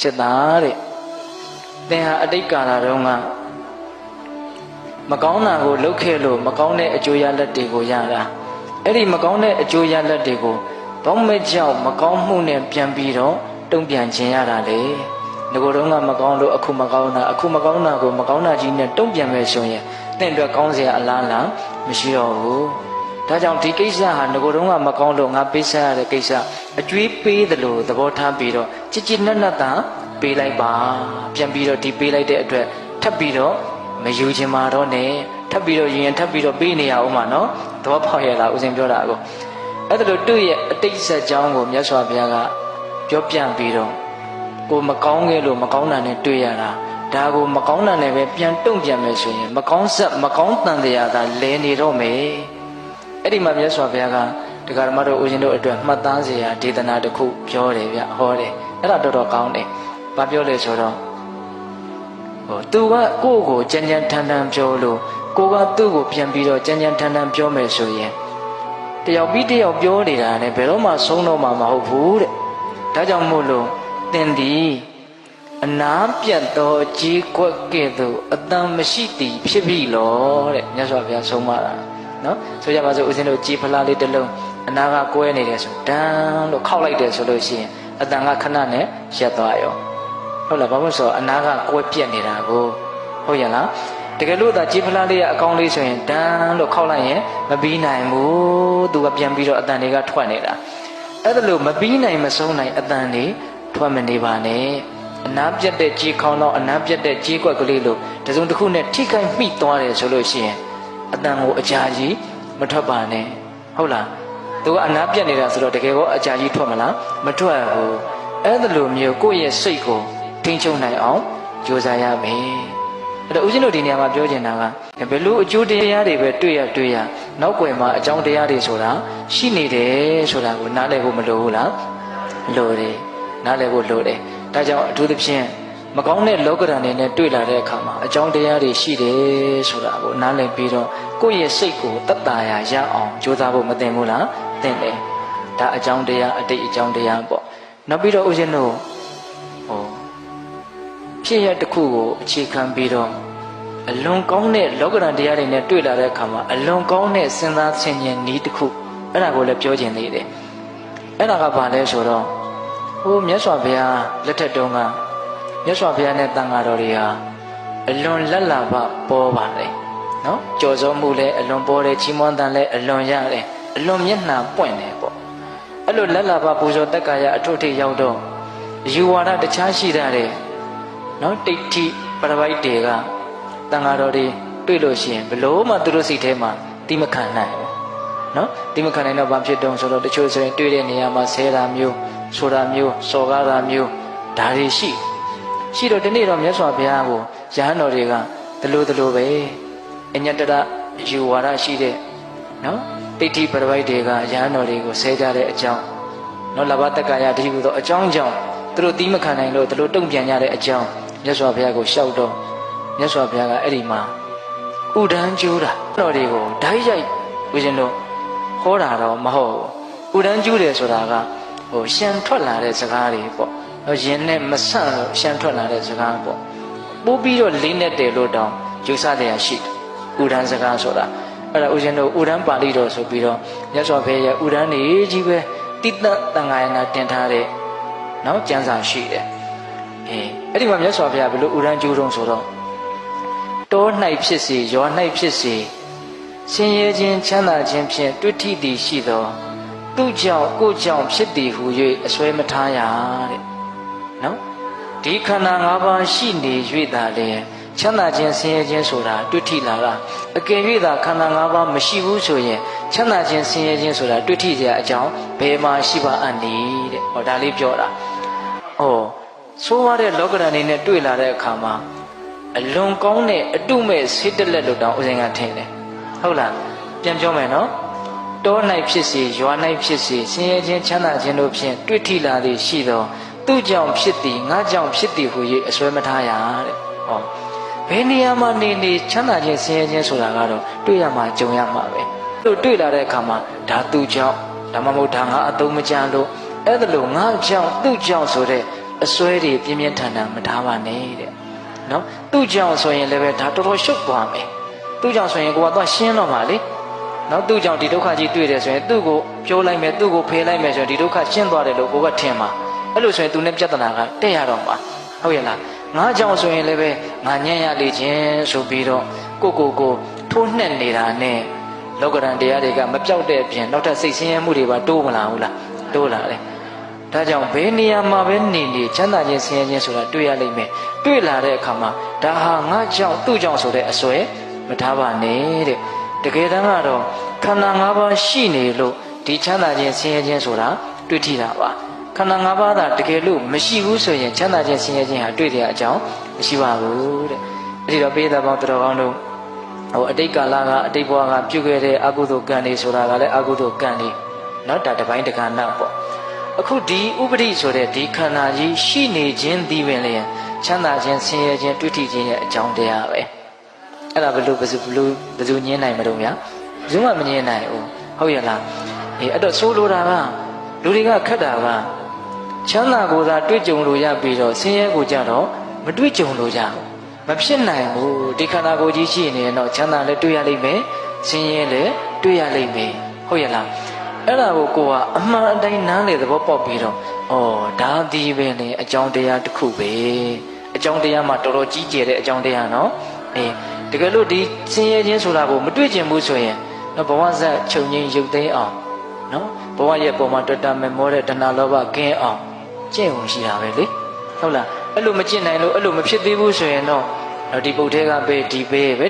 จิตသားတဲ့သင်ဟာအတိတ်ကာလတုန်းကမကောင်းတာကိုလုပ်ခဲ့လို့မကောင်းတဲ့အကျိုးရလဒ်တွေကိုရတာအဲ့ဒီမကောင်းတဲ့အကျိုးရလဒ်တွေကိုဘောင်းမဲ့ကြောင့်မကောင်းမှုနဲ့ပြန်ပြီးတော့တုံ့ပြန်ခြင်းရတာလေငကိုယ်တုန်းကမကောင်းလို့အခုမကောင်းတာအခုမကောင်းတာကိုမကောင်းတာကြီးနဲ့တုံ့ပြန်မယ်ဆိုရင်တင့်အတွက်ကောင်းစရာအလားလားမရှိတော့ဘူး ဒါကြောင့်ဒီကိစ္စဟာငကိုယ်တုန်းကမကောင်းလို့ငါပေးဆက်ရတဲ့ကိစ္စအကျွေးပေးတယ်လို့သဘောထားပြီးတော့ကြည်ကြည်နက်နက်သာပေးလိုက်ပါပြန်ပြီးတော့ဒီပေးလိုက်တဲ့အတွက်ထပ်ပြီးတော့မယူခြင်းမာတော့နဲ့ထပ်ပြီးတော့ယူရင်ထပ်ပြီးတော့ပေးနေရအောင်ပါနော်သဘောပေါက်ရလားဦးဇင်ပြောတာကိုအဲ့ဒါလို့သူ့ရဲ့အတိတ်ဆက်ကြောင်းကိုမြတ်စွာဘုရားကပြောပြပြီးတော့ကိုမကောင်းခဲ့လို့မကောင်းတာနဲ့တွေ့ရတာဒါကိုမကောင်းတာနဲ့ပဲပြန်တုံ့ပြန်မယ်ဆိုရင်မကောင်းဆက်မကောင်းတန်တရားသာလဲနေတော့မယ် အဲ့ဒီမှာမြတ်စွာဘုရားကတရားဓမ္မတို့ဦးဇင်းတို့အတွက်မှတ်သားစရာဒေသနာတစ်ခုပြောတယ်ဗျဟောတယ်အဲ့ဒါတော်တော်ကောင်းတယ်ဘာပြောလဲဆိုတော့ဟိုသူကကိုယ့်ကိုကြမ်းကြမ်းထန်ထန်ပြောလို့ကိုကသူ့ကိုပြန်ပြီးတော့ကြမ်းကြမ်းထန်ထန်ပြောမယ်ဆိုရင်တယောက်ပြီးတယောက်ပြောနေတာနဲ့ဘယ်တော့မှဆုံးတော့မှာမဟုတ်ဘူးတဲ့ဒါကြောင့်မို့လို့သင်သည်အနာပြတ်သောကြီးကွက်ကဲ့သို့အတန်မရှိသည်ဖြစ်ပြီလောတဲ့မြတ်စွာဘုရားဆုံးမတာ နော်ဆိုကြပါစို့ဦးဇင်းတို့ကြီးဖလားလေးတစ်လုံးအနာကကွဲနေတယ်ဆိုတန်းလို့ခောက်လိုက်တယ်ဆိုလို့ရှိရင်အတန်ကခဏနဲ့ရက်သွားရောဟုတ်လားဘာလို့ဆိုတော့အနာကကွဲပြက်နေတာကိုဟုတ်ရလားတကယ်လို့သာကြီးဖလားလေးရဲ့အကောင်းလေးဆိုရင်တန်းလို့ခောက်လိုက်ရင်မပြီးနိုင်ဘူးသူကပြန်ပြီးတော့အတန်တွေကထွက်နေတာအဲ့ဒါလို့မပြီးနိုင်မဆုံးနိုင်အတန်တွေထွက်မနေပါနဲ့အနာပြတ်တဲ့ကြီးခေါင်းတော့အနာပြတ်တဲ့ကြီးကွက်ကလေးလို့တစုံတစ်ခုနဲ့ထိခိုက်မိသွားတယ်ဆိုလို့ရှိရင် အတန်ကိုအကြာကြီးမထွက်ပါနဲ့ဟုတ်လားသူကအနာပြတ်နေတာဆိုတော့တကယ်ကောအကြာကြီးထွက်မလားမထွက်ဘူးအဲ့ဒါလိုမျိုးကိုယ့်ရဲ့စိတ်ကိုထိန်းချုပ်နိုင်အောင်ကြိုးစားရမယ်အဲ့တော့ဦးဇင်းတို့ဒီနေရာမှာပြောချင်တာကဘယ်လိုအကျိုးတရားတွေပဲတွေ့ရတွေ့ရနောက်ွယ်မှာအကြောင်းတရားတွေဆိုတာရှိနေတယ်ဆိုတာကိုနားလည်ဖို့မလိုဘူးလားလိုတယ်နားလည်ဖို့လိုတယ်ဒါကြောင့်အထူးသဖြင့် မကောင်းတဲ့လောကဓာတ်တွေနဲ့တွေ့လာတဲ့အခါမှာအကြောင်းတရားတွေရှိတယ်ဆိုတာကိုနားလည်ပြီးတော့ကိုယ့်ရဲ့စိတ်ကိုတတ်တာရရအောင်ကြိုးစားဖို့မသင့်ဘူးလားသင့်တယ်ဒါအကြောင်းတရားအတိတ်အကြောင်းတရားပေါ့နောက်ပြီးတော့ဦးဇင်းတို့ဟောဖြစ်ရတစ်ခုကိုအခြေခံပြီးတော့အလွန်ကောင်းတဲ့လောကဓာတ်တရားတွေနဲ့တွေ့လာတဲ့အခါမှာအလွန်ကောင်းတဲ့စဉ်းစားဆင်ခြင်နည်းတစ်ခုအဲ့ဒါကိုလည်းပြောခြင်းသေးတယ်အဲ့ဒါကဘာလဲဆိုတော့ဟိုမြတ်စွာဘုရားလက်ထက်တုန်းက မြတ်စွာဘုရားနဲ့တန်ဃာတော်တွေဟာအလွန်လက်လာပပေါ်ပါတယ်နော်ကြော်စောမှုလည်းအလွန်ပေါ်တယ်ချီးမွမ်းတန်လည်းအလွန်ရတယ်အလွန်မျက်နှာပွင့်တယ်ပေါ့အဲ့လိုလက်လာပပူဇော်တက်ကာယအထုထိရောက်တော့ယူဝါဒတခြားရှိတာတယ်နော်တိတ်ထိပရပိုက်တွေကတန်ဃာတော်တွေတွေ့လို့ရှိရင်ဘလို့မှသူတို့စိတ်ထဲမှာတိမခံနိုင်ဘူးနော်တိမခံနိုင်တော့ဘာဖြစ်တုံးဆိုတော့တချို့ဆိုရင်တွေ့တဲ့နေရာမှာဆဲတာမျိုးဆိုတာမျိုးစော်ကားတာမျိုးဒါတွေရှိ ရှိတော့ဒီနေ့တော့မြတ်စွာဘုရားကိုရဟန်းတော်တွေကဒလိုဒလိုပဲအညတရယူဝါဒရှိတဲ့နော်တိဋ္ဌိပရပိုက်တွေကရဟန်းတော်တွေကိုဆဲကြတဲ့အကြောင်းနော်လဘတက္ကရာတတိဟုသောအကြောင်းကြောင့်သူတို့တီးမခံနိုင်လို့သူတို့တုံ့ပြန်ကြတဲ့အကြောင်းမြတ်စွာဘုရားကိုရှောက်တော့မြတ်စွာဘုရားကအဲ့ဒီမှာဥဒန်းကျိုးတာတော်တွေကိုဓာတ်ရိုက်ဝိဇ္ဇင်တို့ဟောတာတော့မဟုတ်ဘူးဥဒန်းကျိုးတယ်ဆိုတာကဟိုရှံထွက်လာတဲ့စကားတွေပေါ့နော် ရင်နဲ့မဆန့်လို့ရှံထွက်လာတဲ့စကားပေါ့ပိုးပြီးတော့လေးနဲ့တယ်လို့တောင်ယူဆတရားရှိတယ်ဥဒန်းစကားဆိုတာအဲ့ဒါဥရှင်တို့ဥဒန်းပါဠိတော်ဆိုပြီးတော့မြတ်စွာဘုရားရဲ့ဥဒန်းနေကြီးပဲတိတ္တတန်ဃာယနာတင်ထားတဲ့နော်ကျမ်းစာရှိတယ်အေးအဲ့ဒီမှာမြတ်စွာဘုရားဘယ်လိုဥဒန်းကျိုးတုံးဆိုတော့တော၌ဖြစ်စေရော၌ဖြစ်စေဆင်းရဲခြင်းချမ်းသာခြင်းဖြင့်တွေ့ထိသည်ရှိသောသူကြောင့်ကိုကြောင့်ဖြစ်သည်ဟု၍အစွဲမထားရတဲ့ နော်ဒီခန္ဓာ၅ပါးရှိနေ၍သာလေချမ်းသာခြင်းဆင်းရဲခြင်းဆိုတာတွေ့ထိလာတာအကယ်၍သာခန္ဓာ၅ပါးမရှိဘူးဆိုရင်ချမ်းသာခြင်းဆင်းရဲခြင်းဆိုတာတွေ့ထိစရာအကြောင်းဘယ်မှာရှိပါအပ်နည်းတဲ့ဟောဒါလေးပြောတာဩဆိုးရတဲ့လောကဓာတ်နေနဲ့တွေ့လာတဲ့အခါမှာအလွန်ကောင်းတဲ့အတုမဲ့ဆေးတက်လက်လို့တောင်ဥစဉ်ကထင်တယ်ဟုတ်လားပြန်ပြောမယ်နော်တော၌ဖြစ်စေရွာ၌ဖြစ်စေဆင်းရဲခြင်းချမ်းသာခြင်းတို့ဖြင့်တွေ့ထိလာသည်ရှိသော သူကြောင့်ဖြစ်သည်ငါကြောင့်ဖြစ်သည်ဟု၍အစွဲမထားရတဲ့ဟောဘယ်နေရာမှာနေနေချမ်းသာခြင်းဆင်းရဲခြင်းဆိုတာကတော့တွေ့ရမှာကြုံရမှာပဲလို့တွေ့လာတဲ့အခါမှာဒါသူကြောင့်ဒါမှမဟုတ်ဒါငါအတုံးမကြလို့အဲ့ဒါလို့ငါကြောင့်သူကြောင့်ဆိုတဲ့အစွဲတွေပြင်းပြင်းထန်ထန်မထားပါနဲ့တဲ့နော်သူ့ကြောင့်ဆိုရင်လည်းပဲဒါတော်တော်ရှုပ်သွားမယ်သူ့ကြောင့်ဆိုရင်ကိုကတော့ရှင်းတော့မှာလေနော်သူ့ကြောင့်ဒီဒုက္ခကြီးတွေ့တယ်ဆိုရင်သူ့ကိုပြောလိုက်မယ်သူ့ကိုဖေးလိုက်မယ်ဆိုရင်ဒီဒုက္ခရှင်းသွားတယ်လို့ကိုကထင်မှာ အဲ့လိုဆိုရင်သူနဲ့ပြဿနာကတက်ရတော့မှာဟုတ်ရဲ့လားငါကြောင့်ဆိုရင်လည်းပဲငါညံ့ရလေခြင်းဆိုပြီးတော့ကိုကိုကိုထိုးနှက်နေတာနဲ့လောကရန်တရားတွေကမပြောက်တဲ့အပြင်နောက်ထပ်စိတ်ဆင်းရဲမှုတွေပါတိုးမလာဘူးလားတိုးလာတယ်ဒါကြောင့်ဘယ်နေရာမှာပဲနေနေချမ်းသာခြင်းဆင်းရဲခြင်းဆိုတာတွေ့ရလိမ့်မယ်တွေ့လာတဲ့အခါမှာဒါဟာငါကြောင့်သူ့ကြောင့်ဆိုတဲ့အစွဲမထားပါနဲ့တဲ့တကယ်တမ်းကတော့ခန္ဓာ၅ပါးရှိနေလို့ဒီချမ်းသာခြင်းဆင်းရဲခြင်းဆိုတာတွေ့ထိတာပါ ခန္ဓာ၅ပါးသာတကယ်လို့မရှိဘူးဆိုရင်ချမ်းသာခြင်းဆင်းရဲခြင်းဟာတွေ့တဲ့အကြောင်းမရှိပါဘူးတဲ့အဲ့ဒီတော့ပေးတဲ့ပေါင်းတော်ကောင်းတို့ဟိုအတိတ်ကာလကအတိတ်ဘဝကပြုခဲ့တဲ့အကုသိုလ်ကံတွေဆိုတာကလည်းအကုသိုလ်ကံတွေနော်ဒါတပိုင်းတကနောက်ပေါ့အခုဒီဥပဒိဆိုတဲ့ဒီခန္ဓာကြီးရှိနေခြင်းဒီပင်လည်းချမ်းသာခြင်းဆင်းရဲခြင်းတွေ့ထိခြင်းရဲ့အကြောင်းတရားပဲအဲ့ဒါဘလို့ဘယ်သူဘလို့ဘယ်သူညင်းနိုင်မလို့များဘယ်သူမှမညင်းနိုင်ဘူးဟုတ်ရလားအေးအဲ့တော့ဆိုလိုတာကလူတွေကခက်တာက ချမ်းသာကိုယ်သာတွေ့ကြုံလို့ရပြီးတော့ဆင်းရဲကိုကြတော့မတွေ့ကြုံလို့ရဘူးမဖြစ်နိုင်ဘူးဒီခန္ဓာကိုယ်ကြီးရှိနေရင်တော့ချမ်းသာလည်းတွေ့ရလိမ့်မယ်ဆင်းရဲလည်းတွေ့ရလိမ့်မယ်ဟုတ်ရဲ့လားအဲ့ဒါကိုကိုကအမှန်အတိုင်းနားလေသဘောပေါက်ပြီးတော့ဩဒါဒီပဲလေအကြောင်းတရားတစ်ခုပဲအကြောင်းတရားမှာတော်တော်ကြီးကျယ်တဲ့အကြောင်းတရားနော်အေးတကယ်လို့ဒီဆင်းရဲခြင်းဆိုတာကိုမတွေ့ကျင်ဘူးဆိုရင်တော့ဘဝဇက်ချုပ်ငိမ့်ရုပ်သိမ်းအောင်နော်ဘဝရဲ့ပုံမှာတော်တာမမောတဲ့တဏှာလောဘကင်းအောင် ကျင့်ဝင်ရှိတာပဲလေဟုတ်လားအဲ့လိုမကျင့်နိုင်လို့အဲ့လိုမဖြစ်သေးဘူးဆိုရင်တော့ဒီပုတ်သေးကပဲဒီပဲပဲ